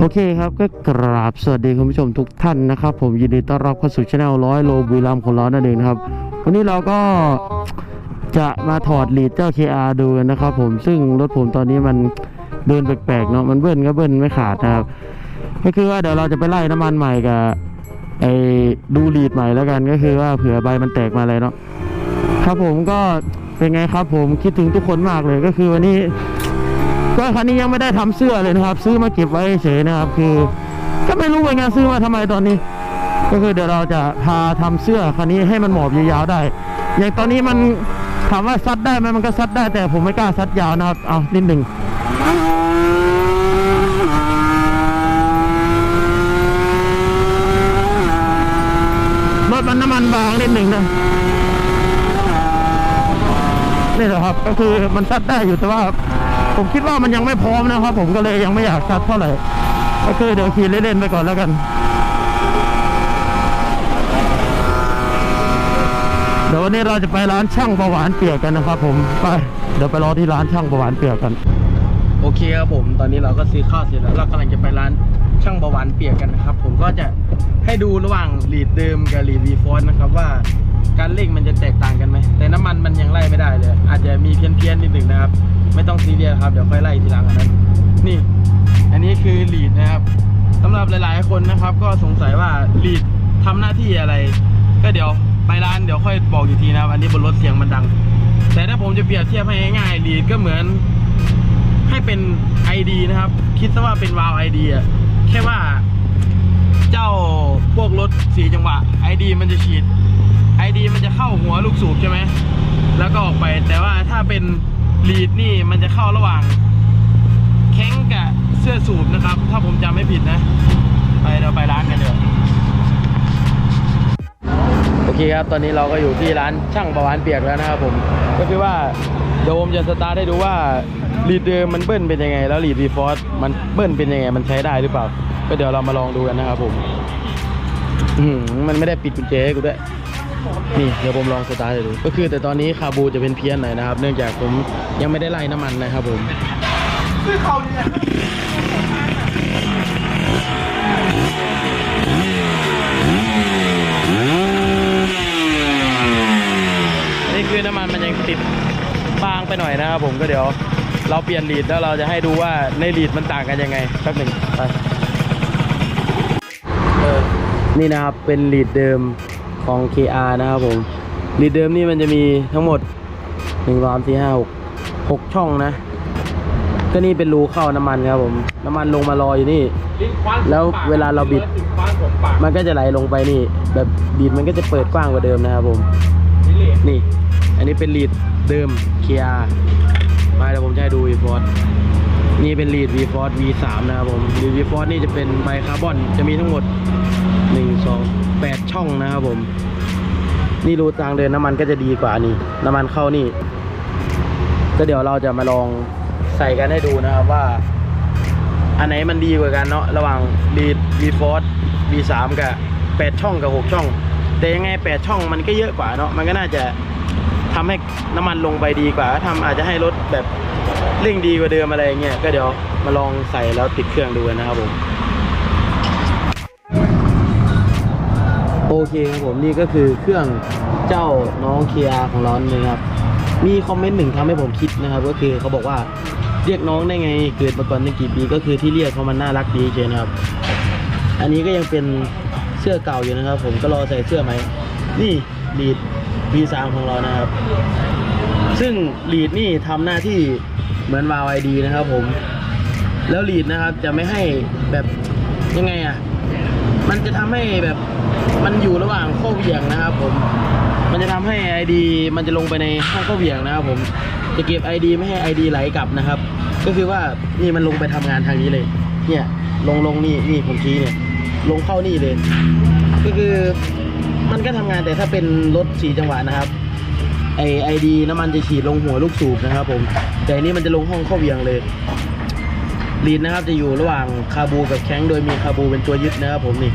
โอเคครับก็กราบสวัสดีคุณผู้ชมทุกท่านนะครับ ผมยินดีต้อนรับเข้าสู่ช anel ร้อยโลบุรีรัมของเรานั่นเองนะครับ วันนี้เราก็จะมาถอดลีดเจ้า KR ดูกันนะครับผมซึ่งรถผมตอนนี้มันเดินแปลกๆเนาะมันเบิ้ลก็เบิ้ลไม่ขาดนะครับก็คือว่าเดี๋ยวเราจะไปไล่น้ำมันใหม่กับไอ้ดูลีดใหม่แล้วกันก็คือว่าเผื่อใบมันแตกมาอะไรเนาะครับผมก็เป็นไงครับผมคิดถึงทุกคนมากเลยก็คือวันนี้ ก็คันนี้ยังไม่ได้ทำเสื้อเลยนะครับ ซื้อมาเก็บไว้เฉยนะครับ คือ ก็ไม่รู้เหมือนกันซื้อมาทำไมตอนนี้ ก็คือเดี๋ยวเราจะพาทำเสื้อคันนี้ให้มันหมอบยาวๆได้ อย่างตอนนี้มันถามว่าซัดได้ไหมมันก็ซัดได้แต่ผมไม่กล้าซัดยาวนะครับ เอานิดหนึ่งรถมันน้ำมันบางนิดหนึ่งนะนี่แหละ ครับ ก็คือมันซัดได้อยู่แต่ว่า ผมคิดว่ามันยังไม่พร้อมนะครับ ผมก็เลยยังไม่อยากซัดเท่าไหร่ ก็คือเดี๋ยวขี่เล่นๆไปก่อนแล้วกัน เดี๋ยววันนี้เราจะไปร้านช่างประหวานเปียกกันนะครับผมไปเดี๋ยวไปรอที่ร้านช่างประหวานเปียกกัน โอเคครับผมตอนนี้เราก็ซื้อข้าวเสร็จแล้วเรากำลังจะไปร้านช่างประหวานเปียกกันนะครับ ผมก็จะให้ดูระหว่างลีดเดิมกับลีดวีฟอนนะครับว่า การเร่งมันจะแตกต่างกันไหมแต่น้ำมันมันยังไล่ไม่ได้เลย อาจจะมีเพี้ยนเพียนๆนิดหนึ่งนะครับ ไม่ต้องซีเรียสครับเดี๋ยวค่อยไล่ทีหลังนนั้นนี่ อันนี้คือลีดนะครับสำหรับหลาย ๆ คนนะครับ ก็สงสัยว่าลีดทำหน้าที่อะไร ก็เดี๋ยวไปร้านเดี๋ยวค่อยบอกอีกทีนะครับ อันนี้บนรถเสียงมันดัง แต่ถ้าผมจะเปรียบเทียบให้ง่ายๆลีดก็เหมือนให้เป็น ID นะครับ คิดซะว่าเป็นวาล์ว ID อะแค่ว่าเจ้าพวกรถสีจังหวะ ID มันจะฉีด ID มันจะเข้าหัวลูกสูบใช่ไหม แล้วก็ออกไป แต่ว่าถ้าเป็นลีดนี่มันจะเข้าระหว่างแข้งกับเสื้อสูบนะครับ ถ้าผมจำไม่ผิดนะ ไปเราไปร้านกันเดี๋ยวโอเคครับ ตอนนี้เราก็อยู่ที่ร้านช่างประวานเปียกแล้วนะครับผม ก็คือว่าเดี๋ยวผมจะสตาร์ทให้ดูว่าลีดเดิมมันเบิ้ลเป็นยังไง แล้วลีดรีฟอร์สมันเบิ้ลเป็นยังไง มันใช้ได้หรือเปล่า ก็เดี๋ยวเรามาลองดูกันนะครับผมอืมันไม่ได้ปิดกุญแจกูด้วย นี่เดี๋ยวผมลองสตาร์ทให้ดู ก็คือแต่ตอนนี้คาบูจะเป็นเพี้ยนหน่อยนะครับ เนื่องจากผมยังไม่ได้ไล่น้ำมันนะครับผมนี่คือน้ำมันมันยังติดบางไปหน่อยนะครับผมก็เดี๋ยวเราเปลี่ยนลีดแล้วเราจะให้ดูว่าในลีดมันต่างกันยังไงแป๊บหนึ่งไปนี่นะครับเป็นลีดเดิม ของ KR นะครับผมลีดเดิมนี่มันจะมีทั้งหมด1 2 4 5 6 6 ช่องนะ ก็นี่เป็นรูเข้าน้ำมันครับผมน้ำมันลงมารออยู่นี่ แล้วเวลาเราบิด มันก็จะไหลลงไปนี่ แบบบีดมันก็จะเปิดกว้างกว่าเดิมนะครับผม นี่ อันนี้เป็นลีดเดิมเคียร์มาเดี๋ยวผมจะให้ดู v ีฟอร์นี่เป็นลีด v ีฟอร์ V3 นะครับผมลีด v ีฟอร์นี่จะเป็นไบคาร์บอนจะมีทั้งหมด 1 2 8ช่องนะครับผม นี่รูทางเดินน้ำมันก็จะดีกว่านี่ น้ำมันเข้านี่ก็เดี๋ยวเราจะมาลองใส่กันให้ดูนะครับว่า อันไหนมันดีกว่ากันเนาะระหว่าง Lead V Force V3 กับ8ช่องกับ6ช่อง แต่ยังไง8ช่องมันก็เยอะกว่าเนาะมันก็น่าจะทำให้น้ำมันลงไปดีกว่าทำอาจจะให้รถแบบเร่งดีกว่าเดิมอะไรเงี้ยก็เดี๋ยวมาลองใส่แล้วติดเครื่องดูนะครับผม โอเคครับผมนี่ก็คือเครื่องเจ้าน้องเคียร์ของเราเลยครับมีคอมเมนต์หนึ่งทำให้ผมคิดนะครับ ก็คือเขาบอกว่าเรียกน้องได้ไงเกิดมาก่อนตั้งกี่ปีก็คือที่เรียกเพราะมันน่ารักดีเฉยนะครับ อันนี้ก็ยังเป็นเสื้อเก่าอยู่นะครับ ผมก็รอใส่เสื้อใหม่นี่ลีด V3 ของเรานะครับ ซึ่งลีดนี่ทำหน้าที่เหมือนวาวไอดีนะครับ ผม แล้วลีดนะครับจะไม่ให้แบบยังไงอะ มันจะทำให้แบบมันอยู่ระหว่างข้อเหวี่ยงนะครับผม มันจะทำให้ ID มันจะลงไปในห้องข้อเหวี่ยงนะครับผม จะเก็บ ID ไม่ให้ ID ไหลกลับนะครับ ก็คือว่านี่มันลงไปทำงานทางนี้เลย เนี่ยลงลงนี่นี่ผมชี้เนี่ย ลงเข้านี่เลย ก็คือมันก็ทำงานแต่ถ้าเป็นรถสีจังหวะนะครับไอไอดีน้ำมันจะฉีดลงหัวลูกสูบนะครับผม แต่นี้มันจะลงห้องข้อเหวี่ยงเลย ลีดนะครับจะอยู่ระหว่างคาบูกับแข้งโดยมีคาบูเป็นตัวยึดนะครับผมนี่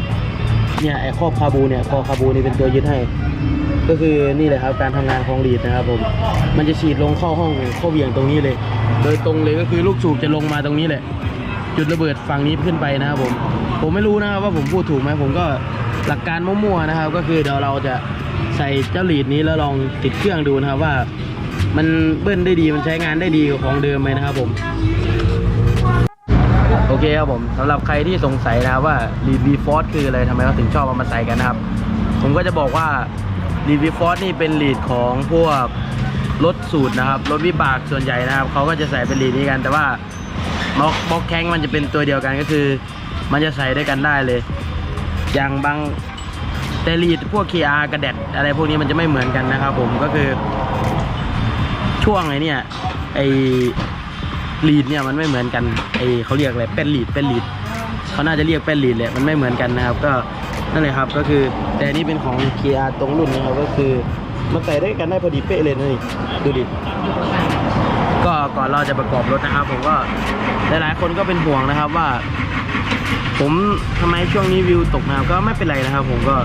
เนี่ยไอครอบคาบูเนี่ยคอคาบูนี่เป็นตัวยึดให้ ก็คือนี่แหละครับการทำงานของลีดนะครับผมมันจะฉีดลงเข้าห้องเข้าเหวี่ยงตรงนี้เลย โดยตรงเลยก็คือลูกสูบจะลงมาตรงนี้แหละ จุดระเบิดฝั่งนี้ขึ้นไปนะครับผมผมไม่รู้นะครับว่าผมพูดถูกไหมผมก็หลักการมั่วๆนะครับ ก็คือเดี๋ยวเราจะใส่เจ้าลีดนี้แล้วลองติดเครื่องดูนะครับว่า มันเบิ้ลได้ดีมันใช้งานได้ดีกว่าของเดิมไหมนะครับผม เคครับผมสำหรับใครที่สงสัยนะครับว่าลีดวีฟอสคืออะไรทำไมเขาถึงชอบเอามาใส่กันนะครับ ผมก็จะบอกว่าลีดวีฟอสนี่เป็นลีดของพวกรถสูตรนะครับรถวิบากส่วนใหญ่นะครับเขาก็จะใส่เป็นลีดนี้กัน แต่ว่าบล็อกบล็อกแข้งมันจะเป็นตัวเดียวกันก็คือ มันจะใส่ด้วยกันได้เลย อย่างบางแต่ลีดพวก KR กระแดดอะไรพวกนี้มันจะไม่เหมือนกันนะครับผมก็คือช่วงไอ้นี่ไอ ลีดเนี่ยมันไม่เหมือนกันไอเขาเรียกอะไรเป็นลีดเป็นลีดเขาน่าจะเรียกเป็นลีดแหละมันไม่เหมือนกันนะครับ ก็นั่นแหละครับก็คือแต่นี่เป็นของ KR ตรงรุ่นนะครับก็คือมันใส่ได้กันได้พอดีเป๊ะเลยนะนี่ดูดิก็ก่อนเราจะประกอบรถนะครับ ผมก็หลายๆคนก็เป็นห่วงนะครับว่า ผมทำไมช่วงนี้วิวตกนะครับก็ไม่เป็นไรนะครับ ผมก็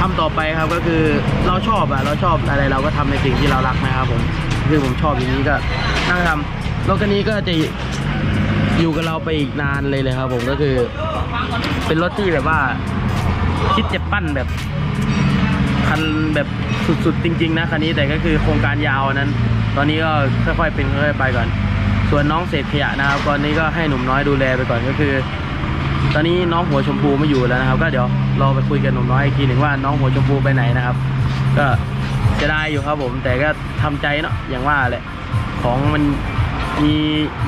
ทำต่อไปครับก็คือเราชอบอะเราชอบอะไรเราก็ทำในสิ่งที่เรารักนะครับผม คือผมชอบอย่างนี้ก็นั่งทำรถคันนี้ก็จะอยู่กับเราไปอีกนานเลยเลยครับ ผมก็คือ เป็นรถที่แบบว่า คิดจะปั้นแบบคันแบบสุดๆจริง ๆ นะคันนี้แต่ก็คือโครงการยาวนั้น ตอนนี้ก็ค่อยๆเป็นค่อยๆไปก่อน ส่วนน้องเศษขยะนะครับตอนนี้ก็ให้หนุ่มน้อยดูแลไปก่อนก็คือ ตอนนี้น้องหัวชมพูไม่อยู่แล้วนะครับ ก็เดี๋ยวรอไปคุยกับหนุ่มน้อยอีกทีหนึ่งว่าน้องหัวชมพูไปไหนนะครับ ก็ จะได้อยู่ครับผมแต่ก็ทำใจเนาะอย่างว่าแหละของมันมี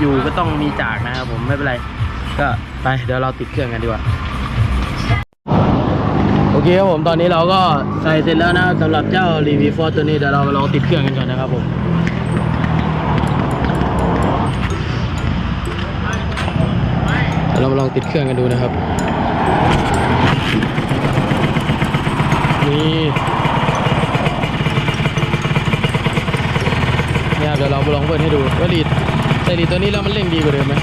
อยู่ก็ต้องมีจากนะครับผมไม่เป็นไร ก็ไปเดี๋ยวเราติดเครื่องกันดีกว่าโอเคครับผมตอนนี้เราก็ใส่เสร็จแล้วนะสำหรับเจ้ารีวิฟอร์ตัวนี้เดี๋ยวเรามาลองติดเครื่องกันก่อนนะครับผมเดี๋ยวเรามาลองติดเครื่องกันดูนะครับนี่ นี่ยครับเดี๋ยวเรามาลองเปิดให้ดูว่าลีดใส่ลีดตัวนี้แล้วมันเร่งดีกว่าเดิมไหม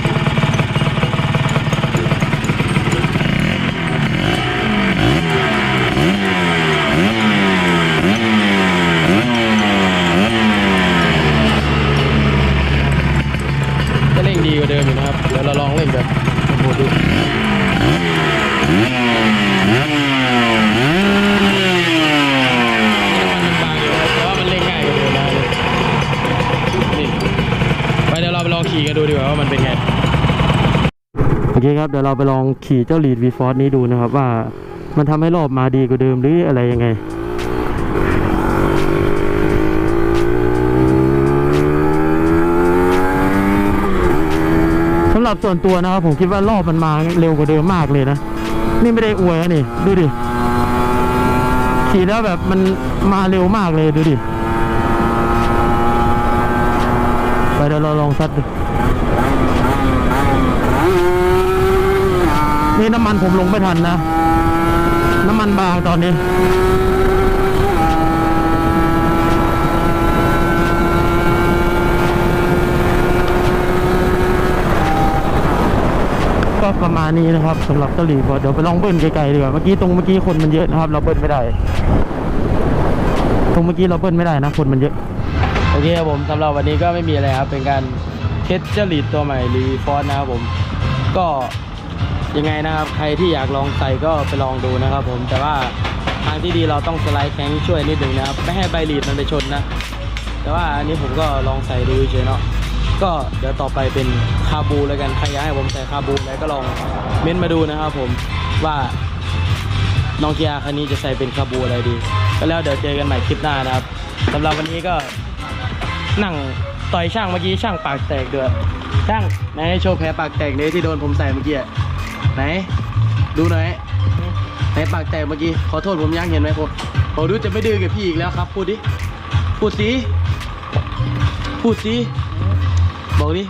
เคครับ เดี๋ยวเราไปลองขี่เจ้าลีดวีฟอร์นี้ดูนะครับ ว่ามันทำให้รอบมาดีกว่าเดิมหรืออะไรยังไงสำหรับส่วนตัวนะครับผมคิดว่ารอบมันมาเร็วกว่าเดิมมากเลยนะ นี่ไม่ได้อวยนะนี่ ดูดิ ขี่แล้วแบบมันมาเร็วมากเลยดูดิ ไปเดี๋ยวเราลองซัดดู นี่น้ำมันผมลงไม่ทันนะ น้ำมันบางตอนนี้ก็ประมาณนี้นะครับสำหรับเกาหลีบอเดี๋ยวไปลองเบิ้ลไกลๆดีกว่าเมื่อกี้ตรงเมื่อกี้คนมันเยอะนะครับ เราเบิ้ลไม่ได้ ตรงเมื่อกี้เราเบิ้ลไม่ได้นะ คนมันเยอะ โอเคครับผมสำหรับวันนี้ก็ไม่มีอะไรครับ เป็นการเทสเจลีดตัวใหม่รีฟอนนะครับผม ก็ ยังไงนะครับ ใครที่อยากลองใส่ก็ไปลองดูนะครับผมแต่ว่าทางที่ดีเราต้องสไลด์แข้งช่วยนิดหนึ่งนะครับ ไม่ให้ใบลีดมันไปชนนะ แต่ว่าอันนี้ผมก็ลองใส่ดูเฉยเนาะก็เดี๋ยวต่อไปเป็นคาบูแล้วกันใครอยากให้ผมใส่คาบูอะไรก็ลองเม้นต์มาดูนะครับผมว่าน้องเกียร์คันนี้จะใส่เป็นคาบูอะไรดี ก็แล้วเดี๋ยวเจอกันใหม่คลิปหน้านะครับสำหรับวันนี้ก็นั่งต่อยช่างเมื่อกี้ช่างปากแตกด้วยช่างไหนโชว์แผลปากแตกนี้ที่โดนผมใส่เมื่อกี้ ไหน ดูหน่อยไหนปากแตกเมื่อกี้ ขอโทษผมยังเห็นไหมผมผมดูจะไม่ดื้อกับพี่อีกแล้วครับ พูดดิ พูดสิ พูดสิ บอกดิ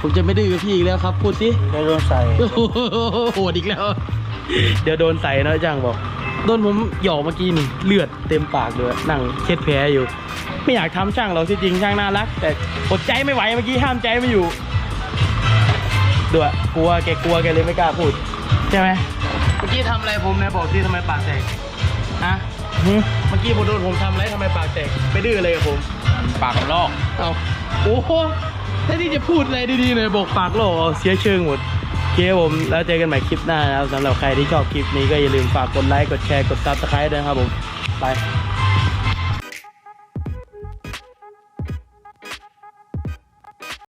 ผมจะไม่ดื้อกับพี่อีกแล้วครับ พูดสิได้โดนใส่โอ้โหโหดอีกแล้ว เดี๋ยวโดนใส่นะจ้างบอก โดนผมหยอกเมื่อกี้นี่เลือดเต็มปากเลยนั่งเช็ดแผลอยู่ ไม่อยากทำช่างเราที่จริงช่างน่ารัก แต่อดใจไม่ไหวเมื่อกี้ห้ามใจไม่อยู่ ด้วยกลัวแกกลัวแกเลยไม่กล้าพูด ใช่ไหมเมื่อกี้ทำอะไรผมนะบอกที่ทำไมปากแตกฮะเมื่อกี้ผมโดนผมทำอะไรทำไมปากแตกไปดื้ออะไรกับผม ปากกับลอก เอาโอ้โหถ้าที่จะพูดอะไรดีๆหน่อยบอกปากโลกเอาเสียเชิงหมดโอเคครับผมแล้วเจอกันใหม่คลิปหน้านะครับสำหรับใครที่ชอบคลิปนี้ก็อย่าลืมฝากกดไลค์กดแชร์กดซับสไครต์ด้วยนะครับผม ไป